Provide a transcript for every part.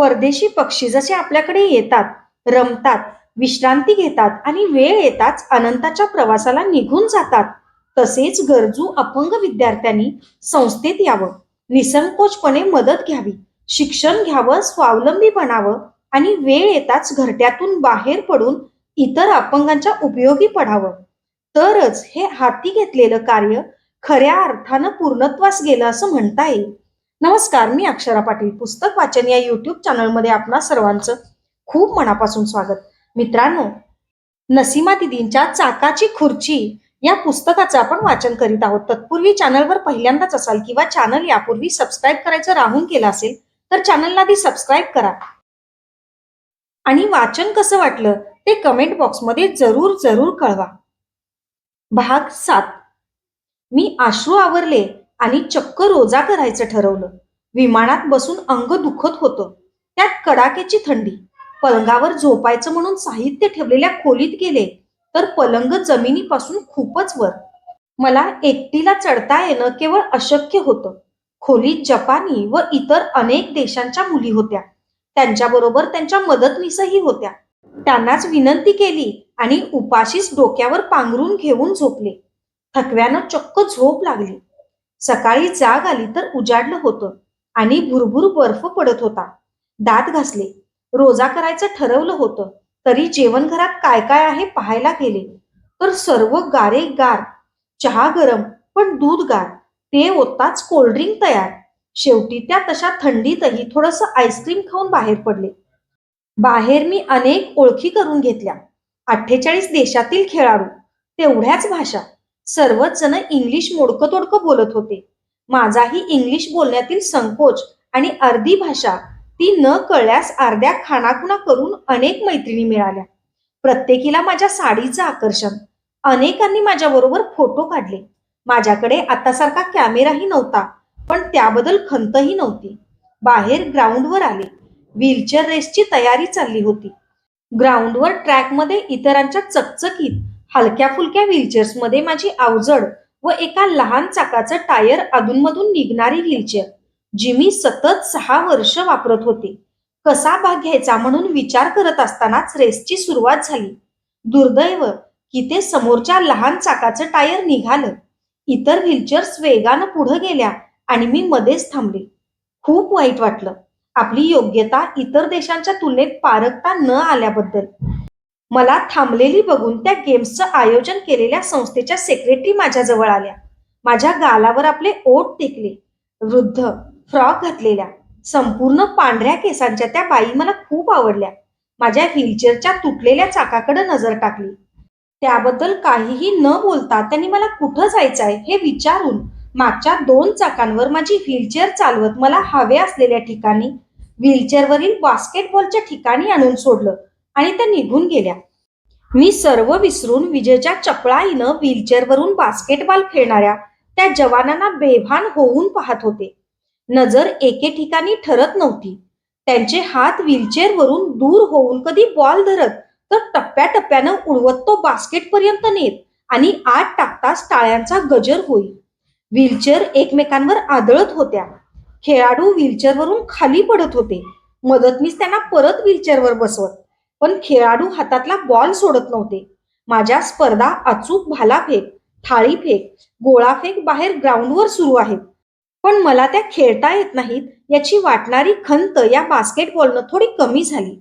परदेशी पक्षी जसे आपल्याकडे येतात रमतात विश्रांती घेतात आणि वेळ येताच अनंताच्या प्रवासाला निघून जातात तसेच गरजू अपंग विद्यार्थ्यांनी संस्थेत यावं निसंकोचपणे मदत घ्यावी शिक्षण घ्यावं स्वावलंबी बनावं आणि वेळ येताच घरट्यातून बाहेर पडून इतर अपंगांच्या उपयोगी पडावं. तरच हे हाती घेतलेलं कार्य खऱ्या अर्थानं पूर्णत्वास गेलं असं म्हणता येईल. नमस्कार मी अक्षरा पाटील पुस्तक वाचन या युट्यूब चॅनलमध्ये आपणा सर्वांचं खूप मनापासून स्वागत. मित्रांनो नसीमा दिदींच्या चाकाची खुर्ची या पुस्तकाचं आपण वाचन करीत आहोत. तत्पूर्वी चॅनलवर पहिल्यांदाच असाल किंवा चॅनल यापूर्वी सबस्क्राईब करायचं राहून केलं असेल तर चॅनलला आधी सबस्क्राईब करा. आणि वाचन कसं वाटलं ते कमेंट बॉक्समध्ये जरूर जरूर कळवा. भाग सात. मी आश्रू आवरले आणि चक्क रोजा करायचं ठरवलं. विमानात बसून अंग दुखत होतं. त्यात कडाक्याची थंडी. पलंगावर झोपायचं म्हणून साहित्य ठेवलेल्या खोलीत गेले तर पलंग जमिनीपासून खूपच वर. मला एकटीला चढता येणं केवळ अशक्य होतं. खोलीत जपानी व इतर अनेक देशांच्या मुली होत्या. त्यांच्याबरोबर त्यांच्या मदतनीसही होत्या. त्यांनाच विनंती केली आणि उपाशीच डोक्यावर पांघरून घेऊन झोपले. थकव्यानं चक्क झोप लागली. सकाळी जाग आली तर उजाडलं होतं आणि भुरभुर बर्फ पडत होता. दात घासले. रोजा करायचं ठरवलं होतं. तरी जेवण घरात काय काय आहे पाहायला गेले. तर सर्व गारे गार. चहा गरम पण दूध गार. ते ओताच कोल्ड्रिंक तयार. शेवटी त्या तशा थंडीतही थोडस आईस्क्रीम खाऊन बाहेर पडले. बाहेर मी अनेक ओळखी करून घेतल्या. अठ्ठेचाळीस देशातील खेळाडू. तेवढ्याच भाषा. सर्वच जण इंग्लिश मोडकं तोडकं बोलत होते. माझाही इंग्लिश बोलण्यातील संकोच आणि अर्धी भाषा ती न कळल्यास अर्ध्या खाणाखुणा करून अनेक मैत्रिणी मिळाल्या. प्रत्येकीला माझ्या साडीचं आकर्षण. अनेकांनी माझ्याबरोबर फोटो काढले. माझ्याकडे आतासारखा कॅमेराही नव्हता पण त्याबद्दल खंतही नव्हती. बाहेर ग्राउंडवर आले. व्हीलचेअर रेसची तयारी चालली होती. ग्राउंडवर ट्रॅकमध्ये इतरांच्या चकचकीत हलक्या फुलक्या व्हीलचेअर्समध्ये माझी अवजड व एका लहान चाकाचं टायर अधूनमधून निघणारी व्हीलचेअर जी मी सतत सहा वर्ष वापरत होते. कसा भाग घ्यायचा म्हणून विचार करत असतानाच रेसची सुरुवात झाली. दुर्दैव की ते समोरच्या लहान चाकाचं टायर निघालं. इतर व्हीलचेअर्स वेगानं पुढे गेल्या आणि मी मध्येच थांबले. खूप वाईट वाटलं. आपली योग्यता इतर देशांच्या तुलनेत पारखता न आल्याबद्दल. मला थांबलेली बघून त्या गेम्सचं आयोजन केलेल्या संस्थेच्या सेक्रेटरी माझ्याजवळ आल्या. माझ्या गालावर आपले ओठ टेकले. वृद्ध फ्रॉक घातलेल्या संपूर्ण पांढऱ्या केसांच्या त्या बाई मला खूप आवडल्या. माझ्या व्हीलचेअरच्या तुटलेल्या चाकाकडे नजर टाकली. त्याबद्दल काहीही न बोलता त्यांनी मला कुठं जायचं आहे हे विचारून मागच्या दोन चाकांवर माझी व्हीलचेअर चालवत मला हवे असलेल्या ठिकाणी व्हीलचेअरवरील बास्केटबॉलच्या ठिकाणी आणून सोडलं. आणि त्या निघून गेल्या. मी सर्व विसरून विजेच्या चपळाईनं व्हीलचेअरवरून बास्केटबॉल खेळणाऱ्या त्या जवानांना बेभान होऊन पाहत होते. नजर एके ठिकाणी ठरत नव्हती. त्यांचे हात व्हीलचेअरवरून दूर होऊन कधी बॉल धरत तर टप्प्याटप्प्यानं उडवत तो बास्केटपर्यंत नेत आणि आत टाकताच टाळ्यांचा गजर होई. व्हीलचेअर एकमेकांवर आदळत होत्या. खेळाडू व्हीलचेअरवरून खाली पडत होते. मदतनीस त्यांना परत व्हीलचेअरवर बसवत. पण खेळाडू हातातला बॉल सोडत नव्हते. माझ्या स्पर्धा अचूक भालाफेक थाळीफेक गोळाफेक बाहेर ग्राउंडवर सुरू आहेत. पण मला त्या खेळता येत नाहीत याची वाटणारी खंत या बास्केटबॉलनं थोडी कमी झाली.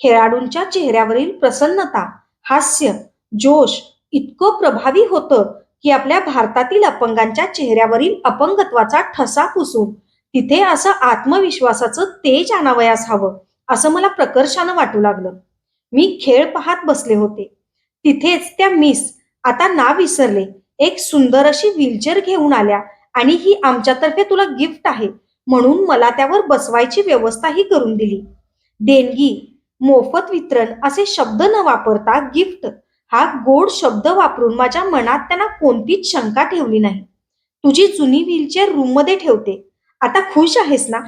खेळाडूंच्या चेहऱ्यावरील प्रसन्नता हास्य जोश इतकं प्रभावी होतं की आपल्या भारतातील अपंगांच्या चेहऱ्यावरील अपंगत्वाचा ठसा पुसून तिथे असं आत्मविश्वासाचं तेज आणावयास हवं असं मला प्रकर्षानं वाटू लागलं. मी खेळ पाहत बसले होते. तिथेच त्या मिस आता ना विसरले. एक सुंदर अशी व्हीलचेअर घेऊन आल्या आणि ही आमच्यातर्फे तुला गिफ्ट आहे म्हणून मला त्यावर बसवायची व्यवस्थाही करून दिली. देणगी मोफत वितरण असे शब्द न वापरता गिफ्ट हा गोड शब्द वापरून माझ्या मनात त्यांना कोणतीच शंका ठेवली नाही. तुझी जुनी व्हीलचेअर रूममध्ये ठेवते. आता खुश आहेस ना?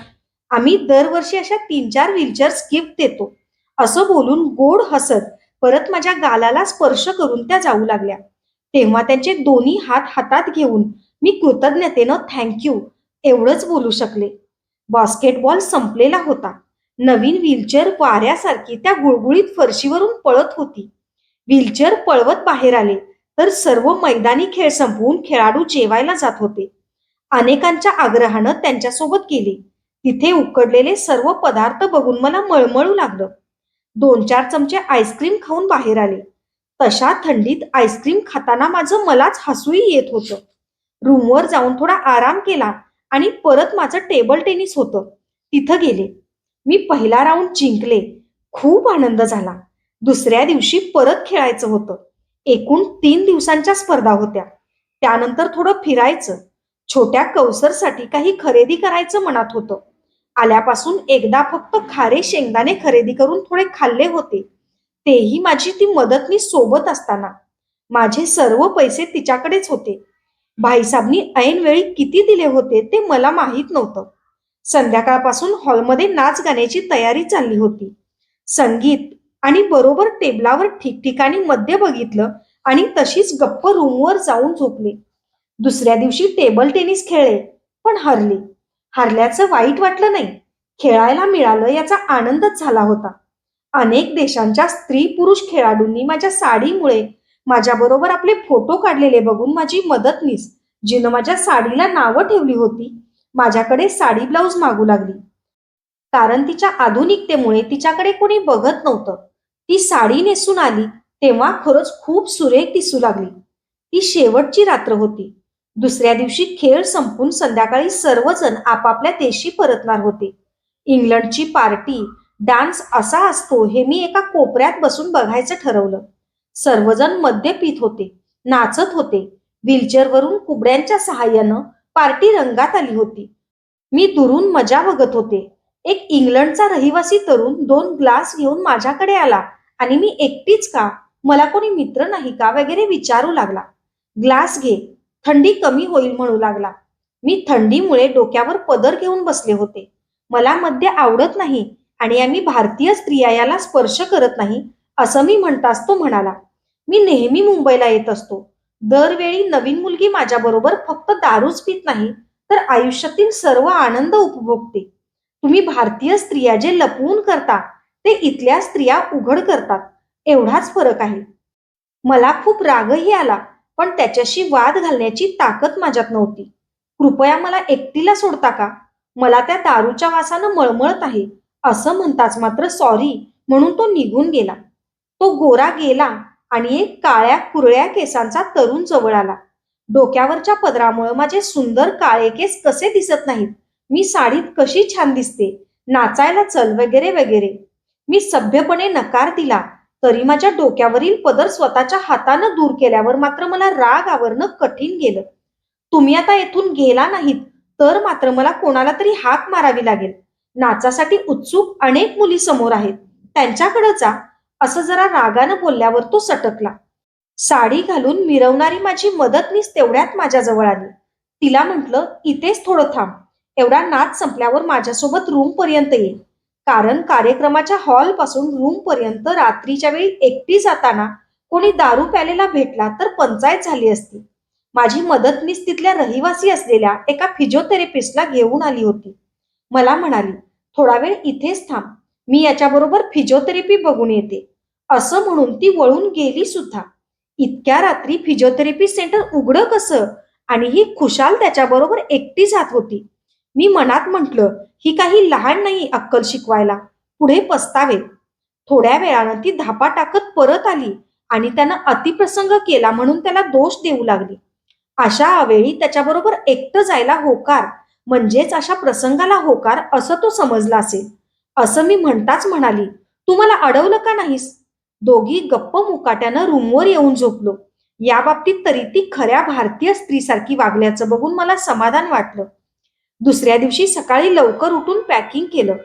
आम्ही दरवर्षी अशा तीन चार व्हीलचेअर्स गिफ्ट देतो. असं बोलून गोड हसत परत माझ्या गालाला स्पर्श करून त्या जाऊ लागल्या. तेव्हा त्यांचे दोन्ही हात हातात घेऊन मी कृतज्ञतेनं थँक्यू एवढंच बोलू शकले. बास्केटबॉल संपलेला होता. नवीन व्हीलचेअर वाऱ्यासारखी त्या गुळगुळीत फरशीवरून पळत होती. व्हीलचेअर पळवत बाहेर आले तर सर्व मैदानी खेळ संपवून खेळाडू जेवायला जात होते. अनेकांच्या आग्रहानं त्यांच्यासोबत गेले. तिथे उकडलेले सर्व पदार्थ बघून मला मळमळू लागलं. दोन चार चमचे आईस्क्रीम खाऊन बाहेर आले. तशा थंडीत आईस्क्रीम खाताना माझं मलाच हसूही येत होतं. रूमवर जाऊन थोडा आराम केला आणि परत माझं टेबल टेनिस होतं. तिथं गेले. मी पहिला राऊंड जिंकले. खूप आनंद झाला. दुसऱ्या दिवशी परत खेळायचं होतं. एकूण तीन दिवसांच्या स्पर्धा होत्या. त्यानंतर थोडं फिरायचं. छोट्या कौसरसाठी काही खरेदी करायचं मनात होतं. आल्यापासून एकदा फक्त खारे शेंगदाणे खरेदी करून थोडे खाल्ले होते. तेही माझी ती मदत मी सोबत असताना. माझे सर्व पैसे तिच्याकडेच होते. भाईसाबनी ऐनवेळी किती दिले होते ते मला माहीत नव्हतं. संध्याकाळपासून हॉलमध्ये नाच गाण्याची तयारी चालली होती. संगीत आणि बरोबर टेबलावर ठिकठिकाणी मद्य बघितलं आणि तशीच गप्प रूमवर जाऊन झोपले. दुसऱ्या दिवशी टेबल टेनिस खेळले पण हरले. हारल्याचं वाईट वाटलं नाही. खेळायला मिळालं याचा आनंदच झाला होता. अनेक देशांच्या स्त्री पुरुष खेळाडूंनी माझ्या साडीमुळे माझ्याबरोबर आपले फोटो काढलेले बघून माझी मदतनीस जिनं माझ्या साडीला नावं ठेवली होती माझ्याकडे साडी ब्लाऊज मागू लागली. कारण तिच्या आधुनिकतेमुळे तिच्याकडे कोणी बघत नव्हतं. ती साडी नेसून आली तेव्हा खरंच खूप सुरेख दिसू लागली. ती शेवटची रात्र होती. दुसऱ्या दिवशी खेळ संपून संध्याकाळी सर्वजण आपापल्या देशी परतणार होते. इंग्लंडची पार्टी डान्स असा असतो हे मी एका कोपऱ्यात बसून बघायचं ठरवलं. सर्वजण मद्य पित होते नाचत होते. व्हीलचेअरवरून कुबड्यांच्या सहाय्यानं पार्टी रंगात आली होती. मी दुरून मजा बघत होते. एक इंग्लंडचा रहिवासी तरुण दोन ग्लास घेऊन माझ्याकडे आला आणि मी एकटीच का? मला कोणी मित्र नाही का? वगैरे विचारू लागला. ग्लास घे थंडी कमी होईल म्हणू लागला. मी थंडीमुळे डोक्यावर पदर घेऊन बसले होते. मला मद्य आवडत नाही आणि आम्ही भारतीय स्त्रिया याला स्पर्श करत नाही असं मी म्हणताच तो म्हणाला. मी नेहमी मुंबईला येत असतो. दरवेळी नवीन मुलगी माझ्याबरोबर फक्त दारूच पित नाही तर आयुष्यातील सर्व आनंद उपभोगते. तुम्ही भारतीय स्त्रिया जे लपवून करता ते इथल्या स्त्रिया उघड करतात. एवढाच फरक आहे. मला खूप रागही आला. पण त्याच्याशी वाद घालण्याची ताकद माझ्यात नव्हती. कृपया मला एकटीला सोडता का? मला त्या दारूच्या वासानं मळमळत आहे. असं म्हणताच मात्र सॉरी म्हणून तो निघून गेला. तो गोरा गेला आणि एक काळ्या कुरळ्या केसांचा तरुण जवळ आला. डोक्यावरच्या पदरामुळे माझे सुंदर काळे केस कसे दिसत नाहीत? मी साडीत कशी छान दिसते? नाचायला चल वगैरे वगैरे. मी सभ्यपणे नकार दिला. तरी माझ्या डोक्यावरील पदर स्वतःच्या हातानं दूर केल्यावर मात्र मला राग आवरणं कठीण गेलं. तुम्ही आता येथून गेला नाहीत तर मात्र मला कोणाला तरी हाक मारावी लागेल. नाचासाठी उत्सुक अनेक मुली समोर आहेत. त्यांच्याकडे जा. असं जरा रागानं बोलल्यावर तो सटकला. साडी घालून मिरवणारी माझी मदतनीस तेवढ्यात माझ्याजवळ आली. तिला म्हटलं इथेच थोडं थांब. एवढा नाच संपल्यावर माझ्यासोबत रूम पर्यंत ये. कारण कार्यक्रमाच्या हॉलपासून रूम पर्यंत रात्रीच्या वेळी एकटी जाताना कोणी दारू प्यालेला भेटला तर पंचायत झाली असती. माझी मदतनीस तिथल्या रहिवासी असलेल्या एका फिजिओथेरपिस्टला घेऊन आली होती. मला म्हणाली थोडा वेळ इथेच थांब. मी याच्याबरोबर फिजिओथेरपी बघून येते. असं म्हणून ती वळून गेली सुद्धा. इतक्या रात्री फिजिओथेरपी सेंटर उघडं कसं? आणि ही खुशाल त्याच्याबरोबर एकटी जात होती. मी मनात म्हटलं ही काही लहान नाही अक्कल शिकवायला. पुढे पस्तावे. थोड्या वेळानं ती धापा टाकत परत आली आणि त्यानं अतिप्रसंग केला म्हणून त्याला दोष देऊ लागली. अशा वेळी त्याच्याबरोबर एकटं जायला होकार म्हणजेच अशा प्रसंगाला होकार असं तो समजला असेल. असं मी म्हणताच म्हणाली तू मला अडवलं का नाहीस? दोघी गप्प मुकाट्यानं रूमवर येऊन झोपलो. या बाबतीत तरी ती खऱ्या भारतीय स्त्रीसारखी वागल्याचं बघून मला समाधान वाटलं. दुसऱ्या दिवशी सकाळी लवकर उठून पॅकिंग केलं.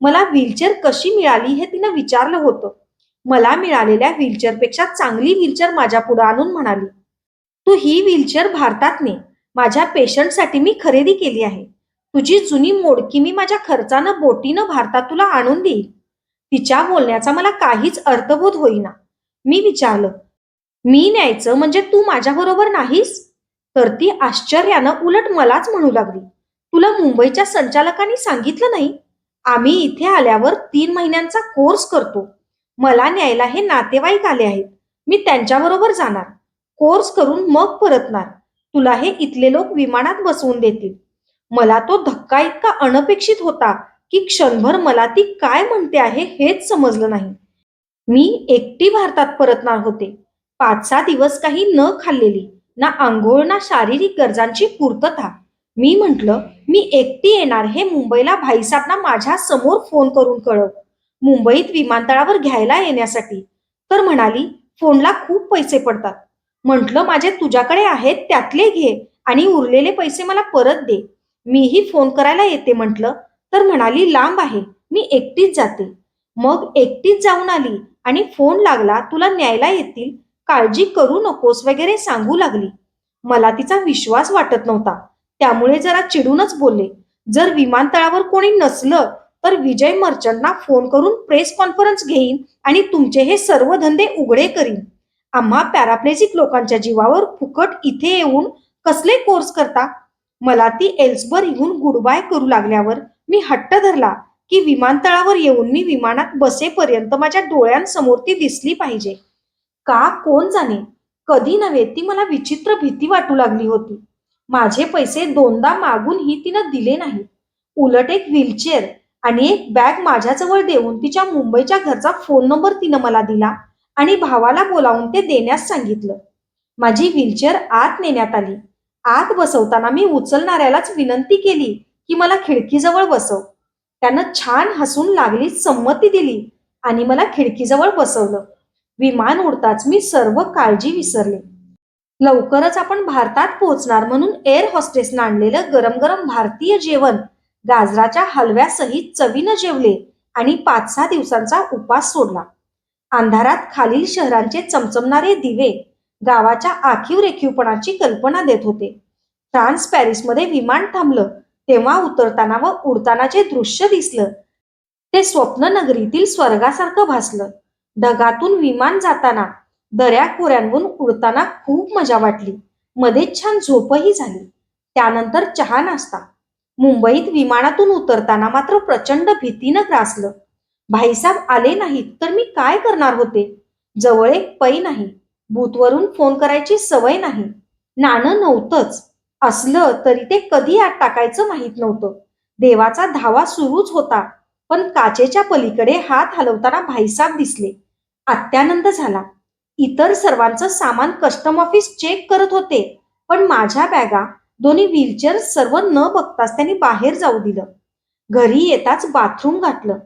मला व्हीलचेअर कशी मिळाली हे तिनं विचारलं होतं. मला मिळालेल्या व्हीलचेअरपेक्षा चांगली व्हीलचेअर माझ्या पुढे आणून म्हणाली तू ही व्हीलचेअर भारतात ने. माझ्या पेशंटसाठी मी खरेदी केली आहे. तुझी जुनी मोडकी मी माझ्या खर्चानं बोटीनं भारतात तुला आणून देईल. तिच्या बोलण्याचा मला काहीच अर्थबोध होईना. मी विचारलं मी न्यायचं म्हणजे तू माझ्याबरोबर नाहीस? तर ती आश्चर्यानं उलट मलाच म्हणू लागली तुला मुंबईच्या संचालकांनी सांगितलं नाही? आम्ही इथे आल्यावर तीन महिन्यांचा कोर्स करतो. मला न्यायला हे नातेवाईक आले आहेत. मी त्यांच्याबरोबर जाणार. कोर्स करून मग परतणार. तुला हे इथले लोक विमानात बसवून देतील. मला तो धक्का इतका अनपेक्षित होता की क्षणभर मला ती काय म्हणते आहे हेच समजलं नाही. मी एकटी भारतात परतणार होते. पाच सहा दिवस काही न खाल्लेली ना आंघोळ ना शारीरिक गरजांची पूर्तता मी म्हटलं मी एकटी येणार हे मुंबईला भाईसाहेबांना माझ्यासमोर फोन करून कळव. मुंबईत विमानतळावर घ्यायला येण्यासाठी. तर म्हणाली फोनला खूप पैसे पडतात. म्हटलं माझे तुझ्याकडे आहेत त्यातले घे आणि उरलेले पैसे मला परत दे. मीही फोन करायला येते म्हटलं. तर म्हणाली लांब आहे मी एकटीच जाते. मग एकटीच जाऊन आली आणि फोन लागला तुला न्यायला येतील? काळजी करू नकोस वगैरे सांगू लागली. मला तिचा विश्वास वाटत नव्हता. त्यामुळे जरा चिडूनच बोलले. जर विमानतळावर कोणी नसलं तर विजय मर्चंटना फोन करून प्रेस कॉन्फरन्स घेईन आणि तुमचे हे सर्व धंदे उघडे करीन. आम्हा पॅराप्लेजिक लोकांच्या जीवावर फुकट इथे येऊन कसले कोर्स करता? मला ती एल्सबर येऊन गुडबाय करू लागल्यावर मी हट्ट धरला की विमानतळावर येऊन मी विमानात बसेपर्यंत माझ्या डोळ्यांसमोर ती दिसली पाहिजे. का? कोण जाणे? कधी नव्हे ती मला विचित्र भीती वाटू लागली होती. माझे पैसे दोनदा मागूनही तिनं दिले नाहीत उलट एक व्हीलचेअर आणि एक बॅग माझ्याजवळ देऊन तिच्या मुंबईच्या घरचा फोन नंबर तिनं मला दिला आणि भावाला बोलावून ते देण्यास सांगितलं. माझी व्हीलचेअर आत नेण्यात आली. आत बसवताना मी उचलणाऱ्यालाच विनंती केली की मला खिडकीजवळ बसव. त्यानं छान हसून लागली संमती दिली आणि मला खिडकीजवळ बसवलं. विमान उडताच मी सर्व काळजी विसरले. लवकरच आपण भारतात पोहोचणार म्हणून एअर हॉस्टेसनं आणलेलं गरम गरम भारतीय जेवण गाजराच्या हलव्यासहित चवीनं जेवले आणि पाच सहा दिवसांचा उपास सोडला. अंधारात खालील शहरांचे चमचमणारे दिवे गावाच्या आखीव रेखीवपणाची कल्पना देत होते. फ्रान्स पॅरिसमध्ये विमान थांबलं तेव्हा उतरताना व उडताना जे दृश्य दिसलं ते स्वप्न नगरीतील स्वर्गासारखं भासलं. ढगातून विमान जाताना दऱ्या खोऱ्यांवरून उडताना खूप मजा वाटली. मध्येच छान झोपही झाली. त्यानंतर चहा नाश्ता. मुंबईत विमानातून उतरताना मात्र प्रचंड भीतीनं ग्रासलं भाईसाहेब आले नाहीत तर मी काय करणार होते? जवळ एक पै नाही. बूथवरून फोन करायची सवय नाही. नाणं नव्हतंच. असलं तरी ते कधी आत टाकायचं माहीत नव्हतं. देवाचा धावा सुरूच होता. पण काचेच्या पलीकडे हात हलवताना भाईसाहेब दिसले. अत्यानंद झाला. इतर सर्वांचं सामान कस्टम ऑफिस चेक करत होते. पण माझ्या बॅगा दोन्ही व्हीलचेअर सर्व न बघताच त्यांनी बाहेर जाऊ दिलं. घरी येताच बाथरूम घातलं.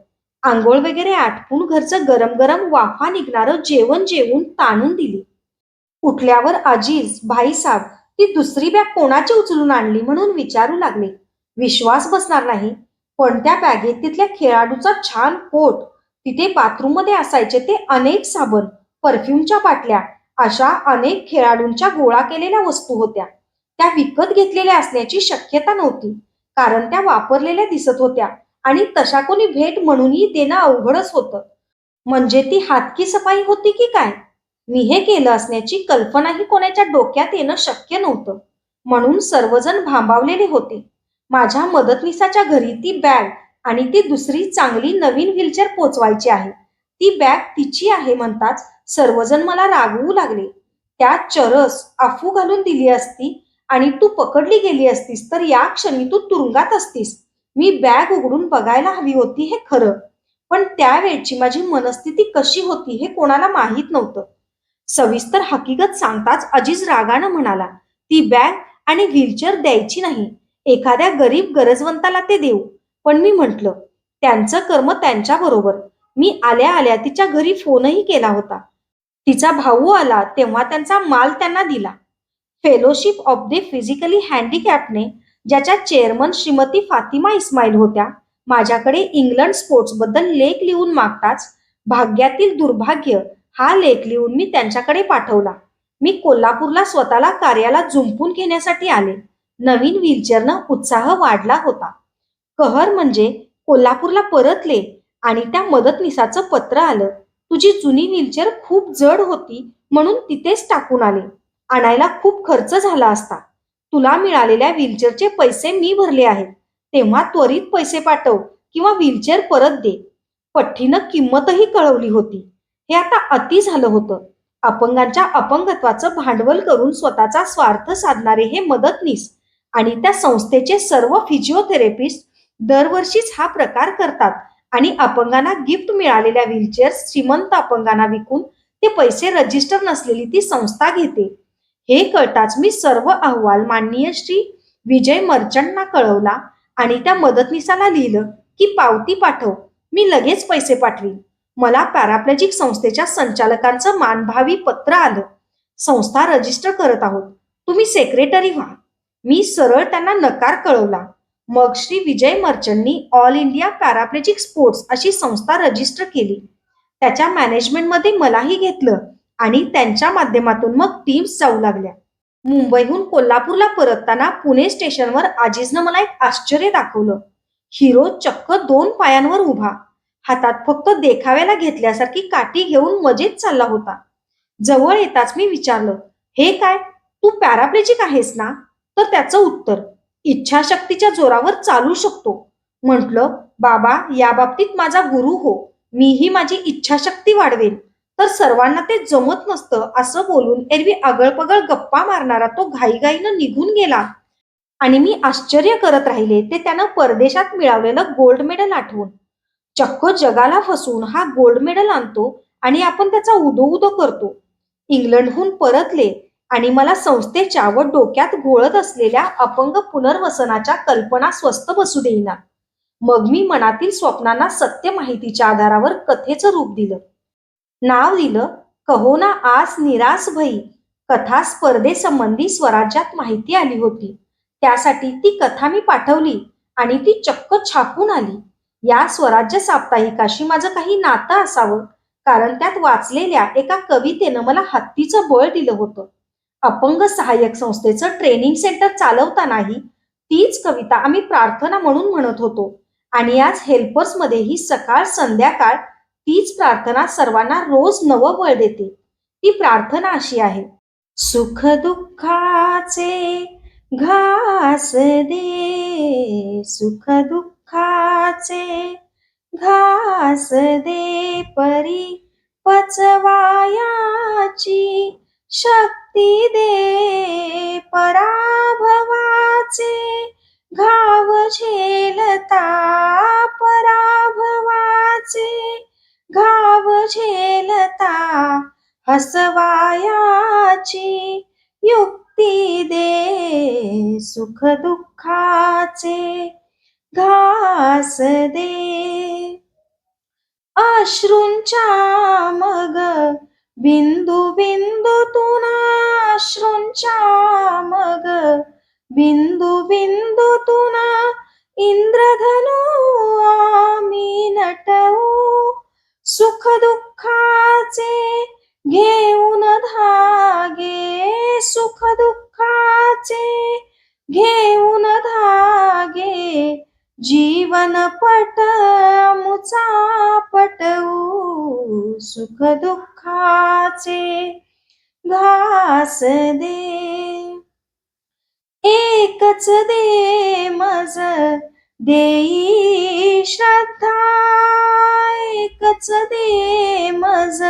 आंघोळ वगैरे आटपून घरचं गरम गरम वाफा निघणारं जेवण जेवून ताणून दिली. उठल्यावर अजीज भाईसाहेब ती दुसरी बॅग कोणाची उचलून आणली म्हणून विचारू लागले. विश्वास बसणार नाही. पण त्या बॅगेत तिथल्या खेळाडूचा छान कोट तिथे बाथरूममध्ये असायचे ते अनेक साबण. परफ्यूमच्या बाटल्या अशा अनेक खेळाडूंच्या गोळा केलेल्या वस्तू होत्या. त्या विकत घेतलेल्या असण्याची शक्यता नव्हती कारण त्या वापरलेल्या दिसत होत्या आणि तशा कोणी भेट म्हणूनही देणं अवघडच होतं. म्हणजे ती हातकी सफाई होती की काय? मी हे केलं असण्याची कल्पनाही कोणाच्या डोक्यात येणं शक्य नव्हतं. म्हणून सर्वजण भांबावलेले होते. माझ्या मदतनीसाच्या घरी ती बॅग आणि ती दुसरी चांगली नवीन व्हीलचेअर पोचवायची आहे. ती बॅग तिची आहे म्हणताच सर्वजण मला रागवू लागले. त्यात चरस अफू घालून दिली असती आणि तू पकडली गेली असतीस तर या क्षणी तू तुरुंगात असतीस. मी बॅग उघडून बघायला हवी होती हे खरं. पण त्यावेळची माझी मनस्थिती कशी होती हे कोणाला माहीत नव्हतं. सविस्तर हकीकत सांगताच अजीज रागानं म्हणाला ती बॅग आणि व्हीलचेअर द्यायची नाही. एखाद्या गरीब गरजवंताला ते देऊ. पण मी म्हटलं त्यांचं कर्म त्यांच्या बरोबर मी आल्या आल्या तिच्या घरी फोनही केला होता. तिचा भाऊ आला तेव्हा त्यांचा माल त्यांना दिला. फेलोशिप ऑफ द फिजिकली हँडिकॅपने ज्याच्या चेअरमन श्रीमती फातिमा इस्माईल होत्या माझ्याकडे इंग्लंड स्पोर्ट्सबद्दल लेख लिहून मागताच भाग्यातील दुर्भाग्य हा लेख लिहून मी त्यांच्याकडे पाठवला. मी कोल्हापूरला स्वतःला कार्याला जुंपून घेण्यासाठी आले. नवीन व्हीलचेअरनं उत्साह वाढला होता. कहर म्हणजे कोल्हापूरला परतले आणि त्या मदतनीसाचं पत्र आलं. तुझी जुनी व्हीलचेअर खूप जड होती म्हणून तिथेच टाकून आले. आणायला खूप खर्च झाला असता. तुला मिळालेल्या व्हीलचेअरचे पैसे मी भरले आहेत. तेव्हा त्वरित पैसे पाठव किंवा व्हीलचेअर परत दे. पठ्ठीनं किंमतही कळवली होती. हे आता अति झालं होतं. अपंगांच्या अपंगत्वाचं भांडवल करून स्वतःचा स्वार्थ साधणारे हे मदतनीस आणि त्या संस्थेचे सर्व फिजिओथेरपिस्ट दरवर्षीच हा प्रकार करतात. आणि अपंगांना गिफ्ट मिळालेल्या व्हीलचेअर श्रीमंत अपंगांना विकून ते पैसे रजिस्टर नसलेली ती संस्था घेते. हे कळताच मी सर्व अहवाल माननीय श्री विजय मर्चंटना कळवला आणि त्या मदतनीसाला लिहिलं की पावती पाठव मी लगेच पैसे पाठवीन. मला पॅराप्लेजिक संस्थेच्या संचालकांचं मानभावी पत्र आलं. संस्था रजिस्टर करत आहोत. तुम्ही सेक्रेटरी व्हा. मी सरळ त्यांना नकार कळवला. मग श्री विजय मर्चंटनी ऑल इंडिया पॅराप्लेजिक स्पोर्ट्स अशी संस्था रजिस्टर केली. त्याच्या मॅनेजमेंटमध्ये मलाही घेतलं आणि त्यांच्या माध्यमातून मग टीम्स जाऊ लागल्या. मुंबईहून कोल्हापूरला परतताना पुणे स्टेशनवर आजीजनं मला एक आश्चर्य दाखवलं. हिरो चक्क दोन पायांवर उभा. हातात फक्त देखाव्याला घेतल्यासारखी काठी घेऊन मजेत चालला होता. जवळ येताच मी विचारलं हे काय? तू पॅराप्लेजिक आहेस ना? तर त्याचं उत्तर इच्छाशक्तीच्या जोरावर चालू शकतो. म्हटलं बाबा या बाबतीत माझा गुरु हो. मीही माझी इच्छाशक्ती वाढवेन. तर सर्वांना ते जमत नसतं असं बोलून एरवी आगळपगळ गप्पा मारणारा तो घाईघाईनं निघून गेला. आणि मी आश्चर्य करत राहिले ते त्यानं परदेशात मिळवलेलं गोल्ड मेडल आठवून. चक्क जगाला फसवून हा गोल्ड मेडल आणतो आणि आपण त्याचा उदो उदो करतो. इंग्लंडहून परतले आणि मला संस्थेच्या व डोक्यात घोळत असलेल्या अपंग पुनर्वसनाच्या कल्पना स्वस्त बसू देईना. मग मी मनातील स्वप्नांना सत्य माहितीच्या आधारावर कथेचं रूप दिलं. नाव दिलं कहो ना आस निरास भई. कथा स्पर्धेसंबंधी स्वराज्यात माहिती आली होती. त्यासाठी ती कथा मी पाठवली आणि ती चक्क छापून आली. या स्वराज्य साप्ताहिकाशी माझं काही नातं असावं. कारण त्यात वाचलेल्या एका कवितेनं मला हत्तीचं बळ दिलं होतं. अपंग सहाय्यक संस्थेचं ट्रेनिंग सेंटर चालवतानाही तीच कविता आम्ही प्रार्थना म्हणून म्हणत होतो. आणि आज हेल्पर्स मध्येही सकाळ संध्याकाळ तीच प्रार्थना सर्वांना रोज नवं बळ देते. ती प्रार्थना अशी आहे. सुख दुःखाचे घास दे. सुख दुःखाचे घास दे. परी पचवायाची शक्ती दे पराभवाचे घाव झेलता पराभवाचे घाव झेलता हसवायाची युक्ती दे सुख दुःखाचे घास दे. अश्रूंच्या मग बिंदू बिंदू तुना मग. बिंदू बिंदू तुना इंद्रधनु आम्ही नटवू. सुख दुःखाचे घेऊन धागे. सुख दुःखाचे घेऊन धागे. जीवन पट मुचा पटवू सुख दुःख सुखाचे घास दे. एकच दे मज देई श्रद्धा. एकच दे मज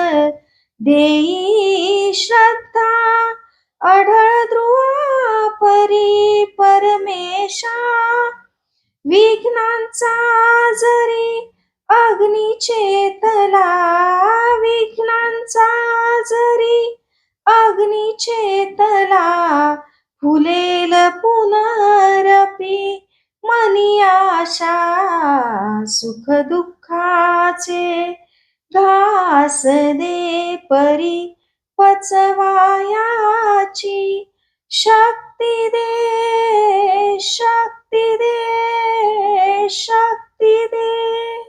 देई श्रद्धा. अढळ ध्रुवा परी परमेशा विघ्नांचा जरी अग्नी चेतला विघ्नांचा जरी अग्नी चेतला फुलेल पुनरपी मनी आशा सुख दुःखाचे घास दे परी पचवायाची शक्ती दे शक्ती दे शक्ती दे.